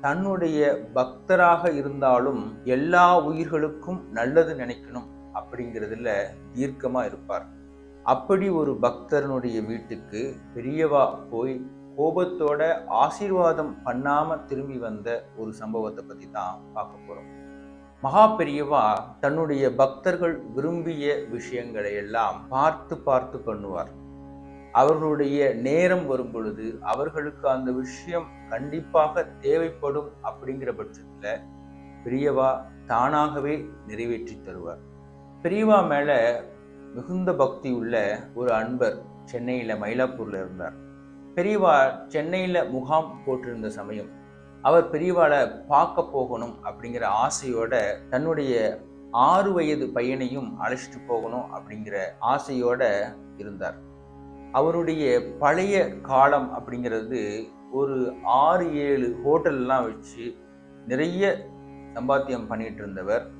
தன்னுடைய பக்தராக இருந்தாலும் எல்லா உயிர்களுக்கும் நல்லது நினைக்கணும் அப்படிங்கிறதுல தீர்க்கமா இருப்பார். அப்படி ஒரு பக்தரனுடைய வீட்டுக்கு பெரியவா போய் கோபத்தோட ஆசீர்வாதம் பண்ணாம திரும்பி வந்த ஒரு சம்பவத்தை பத்தி தான் பார்க்க போறோம். மகா பெரியவா தன்னுடைய பக்தர்கள் விரும்பிய விஷயங்களை எல்லாம் பார்த்து பார்த்து பண்ணுவார். அவர்களுடைய நேரம் வரும் பொழுது அவர்களுக்கு அந்த விஷயம் கண்டிப்பாக தேவைப்படும் அப்படிங்கிற பட்சத்தில் பெரியவா தானாகவே நிறைவேற்றி தருவார். பெரியவா மேலே மிகுந்த பக்தி உள்ள ஒரு அன்பர் சென்னையில் மயிலாப்பூரில் இருந்தார். பெரியவா சென்னையில் முகாம் போட்டிருந்த சமயம் அவர் பெரியவாளை பார்க்க போகணும் அப்படிங்கிற ஆசையோட தன்னுடைய ஆறு வயது பையனையும் அழைச்சிட்டு போகணும் அப்படிங்கிற ஆசையோட இருந்தார். அவருடைய பழைய காலம் அப்படிங்கிறது ஒரு ஆறு ஏழு ஹோட்டல்லாம் வச்சு நிறைய சம்பாத்தியம் பண்ணிட்டு இருந்தவர்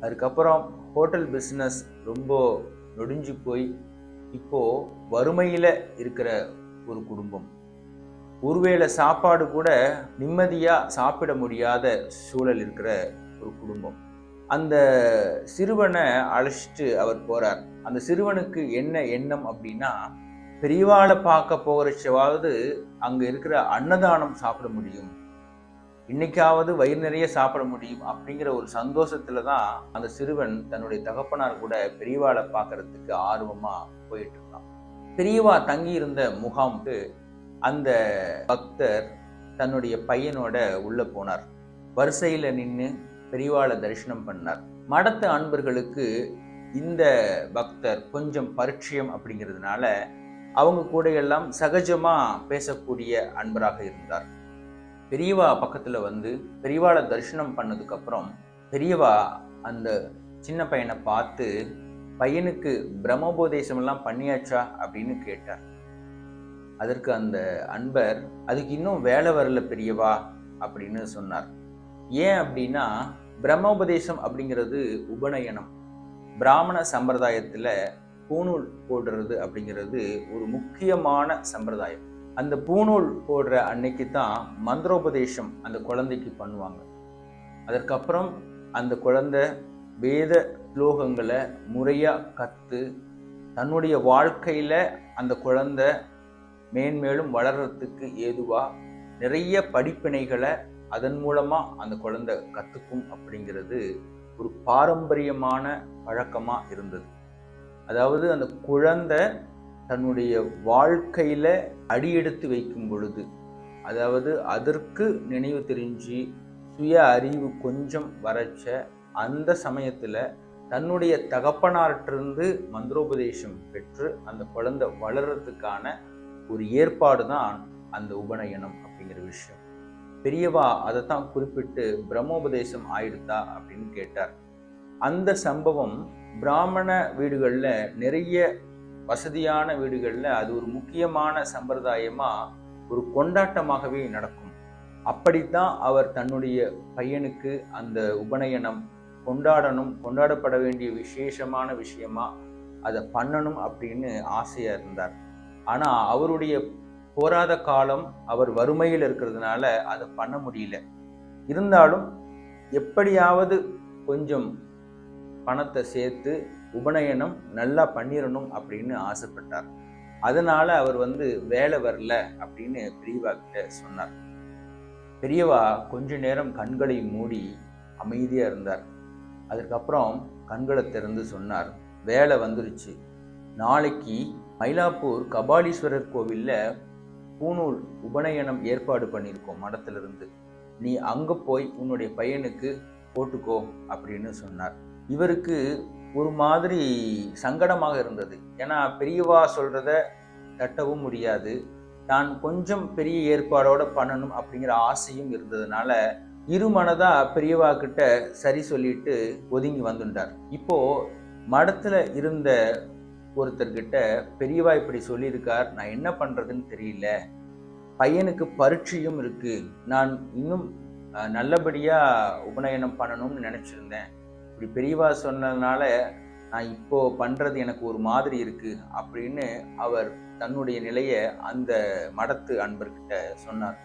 அதுக்கப்புறம் ஹோட்டல் பிஸ்னஸ் ரொம்ப நொடிஞ்சு போய் இப்போது வறுமையில் இருக்கிற ஒரு குடும்பம். ஒருவேளை சாப்பாடு கூட நிம்மதியாக சாப்பிட முடியாத சூழல் இருக்கிற ஒரு குடும்பம். அந்த சிறுவனை அழைச்சிட்டு அவர் போகிறார் அந்த சிறுவனுக்கு என்ன எண்ணம் அப்படின்னா பெரியவாளை பார்க்க போகிறச்சாவது அங்கே இருக்கிற அன்னதானம் சாப்பிட முடியும். இன்னைக்காவது வயிறு நிறைய சாப்பிட முடியும் அப்படிங்கிற ஒரு சந்தோஷத்துல தான் அந்த சிறுவன் தன்னுடைய தகப்பனார் கூட பெரியவாளை பார்க்கறதுக்கு ஆர்வமா போயிட்டு இருந்தான் பெரியவா தங்கி இருந்த முகாமுக்கு அந்த பக்தர் தன்னுடைய பையனோட உள்ள போனார். வரிசையில நின்று பெரியவாளை தரிசனம் பண்ணார். மடத்து அன்பர்களுக்கு இந்த பக்தர் கொஞ்சம் பரிச்சயம் அப்படிங்கிறதுனால அவங்க கூட எல்லாம் சகஜமாக பேசக்கூடிய அன்பராக இருந்தார். பெரியவா பக்கத்தில் வந்து பெரியவாளை தரிசனம் பண்ணதுக்கப்புறம் பெரியவா அந்த சின்ன பையனை பார்த்து பையனுக்கு பிரம்மோபதேசமெல்லாம் பண்ணியாச்சா? அப்படின்னு கேட்டார். அதற்கு அந்த அன்பர் அதுக்கு இன்னும் வேலை வரல பெரியவா அப்படின்னு சொன்னார். ஏன் அப்படின்னா பிரம்மோபதேசம் அப்படிங்கிறது உபநயனம். பிராமண சம்பிரதாயத்தில் பூநூல் போடுறது அப்படிங்கிறது ஒரு முக்கியமான சம்பிரதாயம். அந்த பூநூல் போடுற அன்னைக்கு தான் மந்திரோபதேசம் அந்த குழந்தைக்கு பண்ணுவாங்க. அதற்கப்புறம் அந்த குழந்தை வேத ஸ்லோகங்களை முறையாக கற்று தன்னுடைய வாழ்க்கையில் அந்த குழந்தை மேன்மேலும் வளர்கிறதுக்கு ஏதுவாக நிறைய படிப்பினைகளை அதன் மூலமாக அந்த குழந்தை கற்றுக்கும் அப்படிங்கிறது ஒரு பாரம்பரியமான பழக்கமாக இருந்தது. அதாவது அந்த குழந்தை தன்னுடைய வாழ்க்கையில் அடியெடுத்து வைக்கும் பொழுது அதாவது அதற்கு நினைவு தெரிஞ்சு சுய அறிவு கொஞ்சம் வரைச்ச அந்த சமயத்தில் தன்னுடைய தகப்பனார்ட்டிருந்து மந்திரோபதேசம் பெற்று அந்த குழந்தை வளர்றதுக்கான ஒரு ஏற்பாடு தான் அந்த உபநயனம் அப்படிங்கிற விஷயம். பெரியவா அதை தான் குறிப்பிட்டு பிரம்மோபதேசம் ஆயிடுதா அப்படின்னு கேட்டார். அந்த சம்பவம் பிராமண வீடுகளில் நிறைய வசதியான வீடுகளில் அது ஒரு முக்கியமான சம்பிரதாயமாக ஒரு கொண்டாட்டமாகவே நடக்கும். அப்படித்தான் அவர் தன்னுடைய பையனுக்கு அந்த உபநயனம் கொண்டாடணும் கொண்டாடப்பட வேண்டிய விசேஷமான விஷயமா அதை பண்ணணும் அப்படின்னு ஆசையாக இருந்தார். ஆனால் அவருடைய போராத காலம் அவர் வறுமையில் இருக்கிறதுனால அதை பண்ண முடியல. இருந்தாலும் எப்படியாவது கொஞ்சம் பணத்தை சேர்த்து உபநயனம் நல்லா பண்ணிடணும் அப்படின்னு ஆசைப்பட்டார். அதனால் அவர் வந்து வேலை வரல அப்படின்னு பெரியவா கிட்ட சொன்னார். பெரியவா கொஞ்ச நேரம் கண்களை மூடி அமைதியாக இருந்தார். அதுக்கப்புறம் கண்களை திறந்து சொன்னார். வேலை வந்துருச்சு. நாளைக்கு மயிலாப்பூர் கபாலீஸ்வரர் கோவில்ல பூநூல் உபநயனம் ஏற்பாடு பண்ணியிருக்கோம் மடத்திலிருந்து. நீ அங்கே போய் உன்னுடைய பையனுக்கு போட்டுக்கோ அப்படின்னு சொன்னார். இவருக்கு ஒரு மாதிரி சங்கடமாக இருந்தது. ஏன்னா பெரியவா சொல்கிறத தட்டவும் முடியாது. தான் கொஞ்சம் பெரிய ஏற்பாடோடு பண்ணணும் அப்படிங்கிற ஆசையும் இருந்ததுனால இருமனதா பெரியவா கிட்ட சரி சொல்லிட்டு ஒதுங்கி வந்துட்டார். இப்போ மடத்துல இருந்த ஒருத்தர்கிட்ட பெரியவா இப்படி சொல்லியிருக்கார் நான் என்ன பண்றதுன்னு தெரியல. பையனுக்கு பரீட்சையும் இருக்கு. நான் இன்னும் நல்லபடியாக நல்லபடியா உபநயனம் பண்ணணும்னு நினைச்சிருந்தேன். இப்படி பெரியவா சொன்னதுனால நான் இப்போ பண்ணுறது எனக்கு ஒரு மாதிரி இருக்குது அப்படின்னு அவர் தன்னுடைய நிலையை அந்த மடத்து அன்பர்கிட்ட சொன்னார்.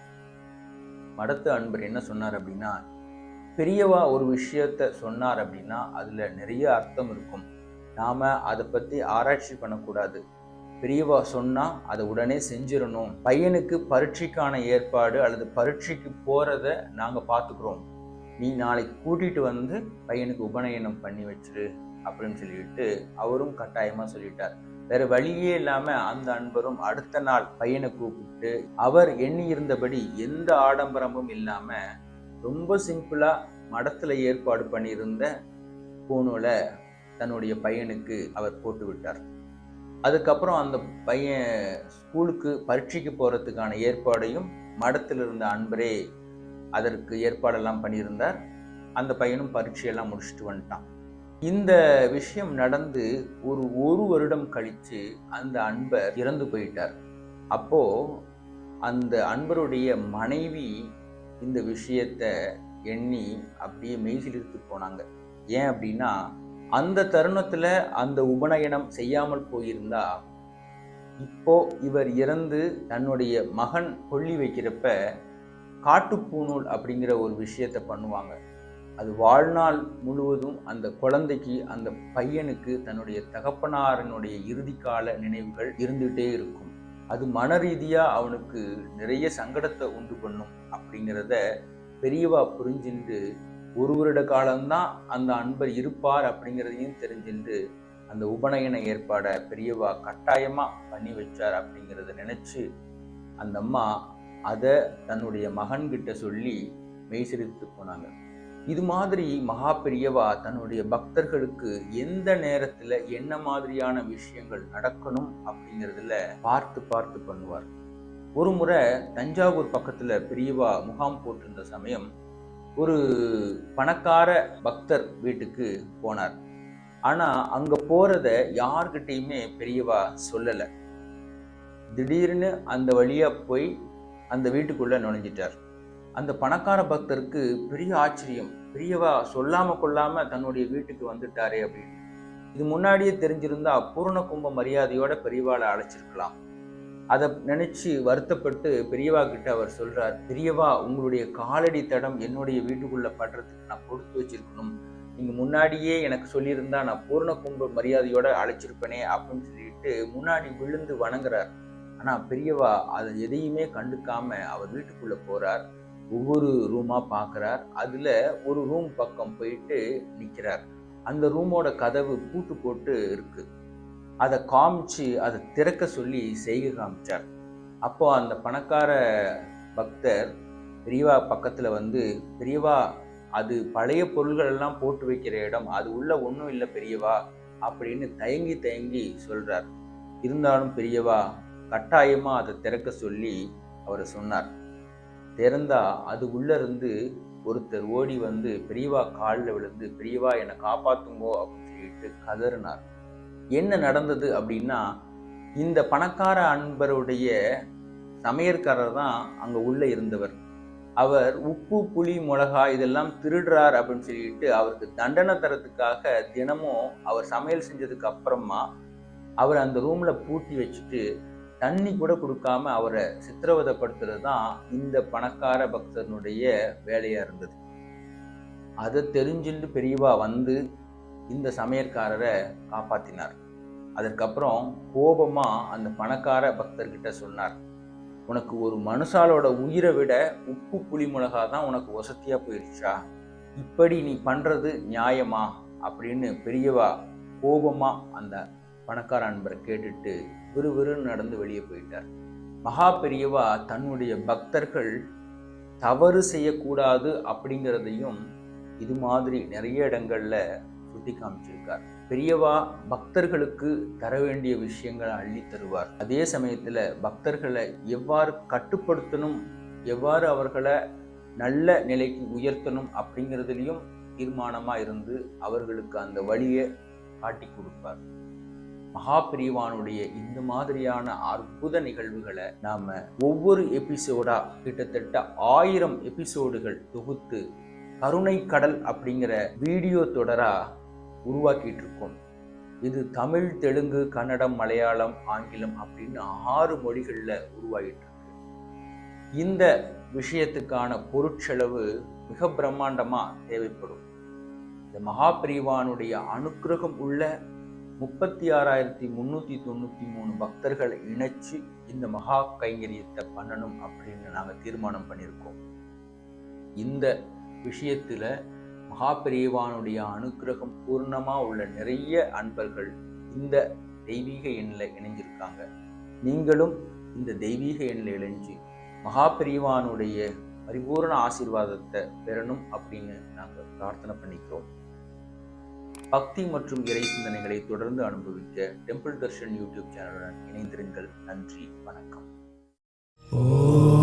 மடத்து அன்பர் என்ன சொன்னார் அப்படின்னா பெரியவா ஒரு விஷயத்த சொன்னார் அப்படின்னா அதில் நிறைய அர்த்தம் இருக்கும். நாம் அதை பற்றி ஆராய்ச்சி பண்ணக்கூடாது. பெரியவா சொன்னால் அதை உடனே செஞ்சிடணும். பையனுக்கு பரீட்சைக்கான ஏற்பாடு அல்லது பரீட்சைக்கு போகிறத நாங்கள் பார்த்துக்குறோம். நீ நாளைக்கு கூட்டிட்டு வந்து பையனுக்கு உபநயனம் பண்ணி வச்சிரு அப்படின்னு சொல்லிட்டு அவரும் கட்டாயமா சொல்லிட்டார். வேற வழியே இல்லாம அந்த அன்பரும் அடுத்த நாள் பையனை கூப்பிட்டு அவர் எண்ணி இருந்தபடி எந்த ஆடம்பரமும் இல்லாம ரொம்ப சிம்பிளா மடத்துல ஏற்பாடு பண்ணியிருந்த பூணூலை தன்னுடைய பையனுக்கு அவர் போட்டு விட்டார். அதுக்கப்புறம் அந்த பையன் ஸ்கூலுக்கு பரீட்சைக்கு போறதுக்கான ஏற்பாடையும் மடத்தில் இருந்த அன்பரே அதற்கு ஏற்பாடெல்லாம் பண்ணியிருந்தார். அந்த பையனும் பரீட்சையெல்லாம் முடிச்சுட்டு வந்துட்டான். இந்த விஷயம் நடந்து ஒரு ஒரு வருடம் கழித்து அந்த அன்பர் இறந்து போயிட்டார். அப்போது அந்த அன்பருடைய மனைவி இந்த விஷயத்தை எண்ணி அப்படியே மெய்சிலிருத்து போனாங்க. ஏன் அப்படின்னா அந்த தருணத்தில் அந்த உபநயனம் செய்யாமல் போயிருந்தா இப்போ இவர் இறந்து தன்னுடைய மகன் கொல்லி வைக்கிறப்ப காட்டுப்பூநூல் அப்படிங்கிற ஒரு விஷயத்தை பண்ணுவாங்க. அது வாழ்நாள் முழுவதும் அந்த குழந்தைக்கு அந்த பையனுக்கு தன்னுடைய தகப்பனாரனுடைய இறுதிக்கால நினைவுகள் இருந்துகிட்டே இருக்கும். அது மன ரீதியாக அவனுக்கு நிறைய சங்கடத்தை உண்டு பண்ணும் அப்படிங்கிறத பெரியவா புரிஞ்சுண்டு ஒரு வருட காலம்தான் அந்த அன்பர் இருப்பார் அப்படிங்கிறதையும் தெரிஞ்சுண்டு அந்த உபநயன ஏற்பாடை பெரியவா கட்டாயமாக பண்ணி வச்சார் அப்படிங்கிறத நினச்சி அந்த அம்மா அதை தன்னுடைய மகன்கிட்ட சொல்லி மெய்சிரித்து போனாங்க. இது மாதிரி மகா பெரியவா தன்னுடைய பக்தர்களுக்கு எந்த நேரத்துல என்ன மாதிரியான விஷயங்கள் நடக்கணும் அப்படிங்கிறதுல பார்த்து பார்த்து பண்ணுவார். ஒரு முறை தஞ்சாவூர் பக்கத்துல பெரியவா முகாம் போட்டிருந்த சமயம் ஒரு பணக்கார பக்தர் வீட்டுக்கு போனார். ஆனா அங்க போறத யார்கிட்டயுமே பெரியவா சொல்லல. திடீர்னு அந்த வழியா போய் அந்த வீட்டுக்குள்ளே நுழைஞ்சிட்டார். அந்த பணக்கார பக்தருக்கு பெரிய ஆச்சரியம். பெரியவா சொல்லாமல் கொள்ளாமல் தன்னுடைய வீட்டுக்கு வந்துட்டாரே அப்படின்னு. இது முன்னாடியே தெரிஞ்சிருந்தா பூர்ண கும்ப மரியாதையோட பெரியவாளை அழைச்சிருக்கலாம். அதை நினச்சி வருத்தப்பட்டு பெரியவா கிட்ட அவர் சொல்கிறார் பெரியவா உங்களுடைய காலடி தடம் என்னுடைய வீட்டுக்குள்ளே படுறதுக்கு நான் கொடுத்து வச்சிருக்கணும். நீங்கள் முன்னாடியே எனக்கு சொல்லியிருந்தா நான் பூர்ண கும்ப மரியாதையோட அழைச்சிருப்பேனே அப்படின்னு சொல்லிட்டு முன்னாடி விழுந்து வணங்குறார். ஆனால் பெரியவா அதை எதையுமே கண்டுக்காம அவர் வீட்டுக்குள்ளே போகிறார் ஒவ்வொரு ரூமாக பார்க்குறார் அதில் ஒரு ரூம் பக்கம் போயிட்டு நிற்கிறார் அந்த ரூமோட கதவு பூட்டு போட்டு இருக்கு. அதை காமிச்சு அதை திறக்க சொல்லி செய்கை காமிச்சார். அப்போ அந்த பணக்கார பக்தர் பெரியவா பக்கத்தில் வந்து பெரியவா அது பழைய பொருள்கள் எல்லாம் போட்டு வைக்கிற இடம். அது உள்ள ஒன்றும் இல்லை பெரியவா அப்படின்னு தயங்கி தயங்கி சொல்கிறார் இருந்தாலும் பெரியவா கட்டாயமாக அதை திறக்க சொல்லி அவர் சொன்னார். திறந்தா அது உள்ளேருந்து ஒருத்தர் ஓடி வந்து பெரியவா காலில் விழுந்து பெரியவா என்னை காப்பாற்றுங்கோ அப்படின்னு சொல்லிட்டு கதறினார். என்ன நடந்தது அப்படின்னா இந்த பணக்கார அன்பருடைய சமையற்காரர் தான் அங்கே உள்ளே இருந்தவர். அவர் உப்பு புளி மிளகா இதெல்லாம் திருடுறார் அப்படின்னு சொல்லிட்டு அவருக்கு தண்டனை தரத்துக்காக தினமும் அவர் சமையல் செஞ்சதுக்கு அப்புறமா அவர் அந்த ரூமில் பூட்டி வச்சுட்டு தண்ணி கூட கொடுக்காம அவரை சித்திரவதைப்படுத்துறது தான் இந்த பணக்கார பக்தனுடைய வேலையா இருந்தது. அதை தெரிஞ்சுட்டு பெரியவா வந்து இந்த சமையற்காரரை காப்பாத்தினார். அதற்கப்புறம் கோபமா அந்த பணக்கார பக்தர்கிட்ட சொன்னார் உனக்கு ஒரு மனுஷாலோட உயிரை விட உப்பு புளி மிளகா தான் உனக்கு வசதியா போயிடுச்சா இப்படி நீ பண்றது நியாயமா? அப்படின்னு பெரியவா கோபமா அந்த பணக்கார அன்பரை கேட்டுட்டு விறுவிறுன்னு நடந்து வெளியே போயிட்டார். மகா பெரியவா தன்னுடைய பக்தர்கள் தவறு செய்யக்கூடாது அப்படிங்கிறதையும் இது மாதிரி நிறைய இடங்கள்ல சுட்டி காமிச்சிருக்கார். பெரியவா பக்தர்களுக்கு தர வேண்டிய விஷயங்களை அள்ளி தருவார். அதே சமயத்துல பக்தர்களை எவ்வாறு கட்டுப்படுத்தணும் எவ்வாறு அவர்களை நல்ல நிலைக்கு உயர்த்தணும் அப்படிங்கிறதுலையும் தீர்மானமாக இருந்து அவர்களுக்கு அந்த வழியை காட்டி கொடுப்பார். மகாபிரிவானுடைய இந்த மாதிரியான அற்புத நிகழ்வுகளை நாம் ஒவ்வொரு எபிசோடா கிட்டத்தட்ட ஆயிரம் எபிசோடுகள் தொகுத்து கருணை கடல் அப்படிங்கிற வீடியோ தொடரா உருவாக்கிட்டு இருக்கோம் இது தமிழ் தெலுங்கு கன்னடம் மலையாளம் ஆங்கிலம் அப்படின்னு ஆறு மொழிகளில் உருவாகிட்டு இருக்கு இந்த விஷயத்துக்கான பொருட்செலவு மிக பிரம்மாண்டமாக தேவைப்படும். இந்த மகாபிரிவானுடைய அனுக்கிரகம் உள்ள முப்பத்தி ஆறாயிரத்தி முந்நூற்றி தொண்ணூற்றி மூணு பக்தர்களை இணைச்சு இந்த மகா கைங்கரியத்தை பண்ணணும் அப்படின்னு நாங்கள் தீர்மானம் பண்ணியிருக்கோம். இந்த விஷயத்தில் மகா பெரியவானுடைய அனுக்கிரகம் பூர்ணமாக உள்ள நிறைய அன்பர்கள் இந்த தெய்வீக எண்ணில் இணைஞ்சிருக்காங்க. நீங்களும் இந்த தெய்வீக எண்ணில் இணைஞ்சு மகாபிரிவானுடைய பரிபூர்ண ஆசீர்வாதத்தை பெறணும் அப்படின்னு நாங்கள் பிரார்த்தனை பண்ணிக்கிறோம். பக்தி மற்றும் இறை சிந்தனைகளை தொடர்ந்து அனுபவிக்க டெம்பிள் தர்ஷன் யூடியூப் சேனலுடன் இணைந்திருங்கள். நன்றி வணக்கம். ஓ